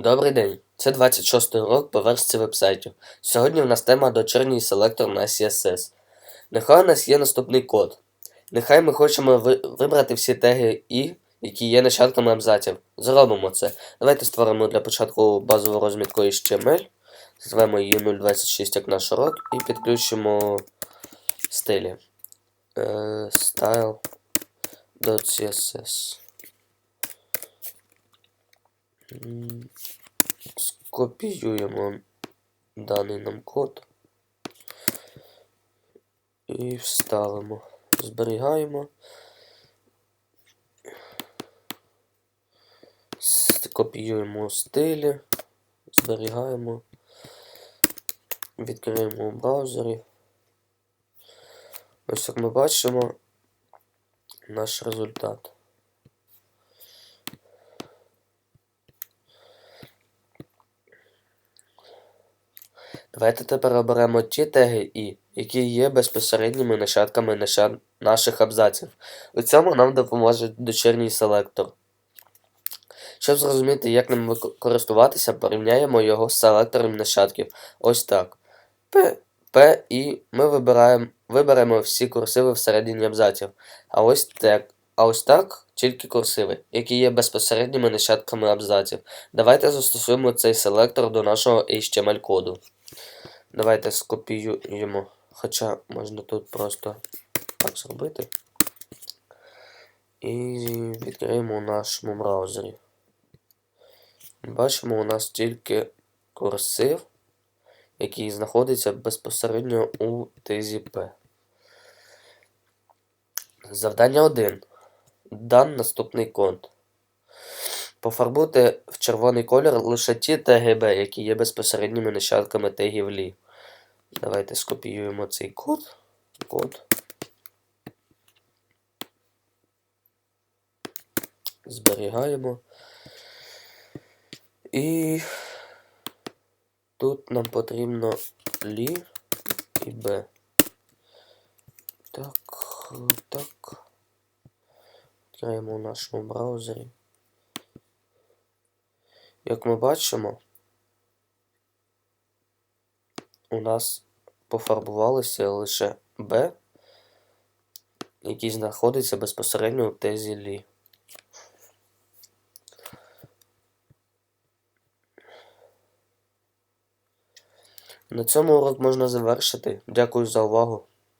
Добрий день. Це 26 урок по версії вебсайтів. Сьогодні у нас тема дочерній селектор на CSS. Нехай у нас є наступний код. Нехай ми хочемо ви- вибрати всі теги І, які є нащадками абзаців. Зробимо це. Давайте створимо для початку базову розмітку HTML. Звемо її 026 як наш урок і підключимо стилі. Е, style.css. Скопіюємо даний нам код і вставимо. Зберігаємо. Копіюємо стилі, зберігаємо, відкриємо у браузері. Ось як ми бачимо наш результат. Давайте тепер оберемо ті теги І, які є безпосередніми нащадками нащад... наших абзаців. У цьому нам допоможе дочірній селектор. Щоб зрозуміти, як ним користуватися, порівняємо його з селектором нащадків. Ось так. П, П і ми вибираємо, виберемо всі курсиви всередині абзаців. А ось так, а ось так тільки курсиви, які є безпосередніми нащадками абзаців. Давайте застосуємо цей селектор до нашого HTML-коду. Давайте скопіюємо. Хоча можна тут просто так зробити. І відкриємо у нашому браузері. Бачимо, у нас тільки курсив, який знаходиться безпосередньо у тезі P. Завдання 1. Дан наступний код. Пофарбуйте в червоний колір лише ті ТГБ, які є безпосередніми нащадками тегів лі. Давайте скопіюємо цей код. Код. Зберігаємо. І тут нам потрібно лі і Б. Так, так. Відкриємо у нашому браузері. Як ми бачимо, у нас пофарбувалися лише Б, який знаходиться безпосередньо у тезі лі. На цьому урок можна завершити. Дякую за увагу.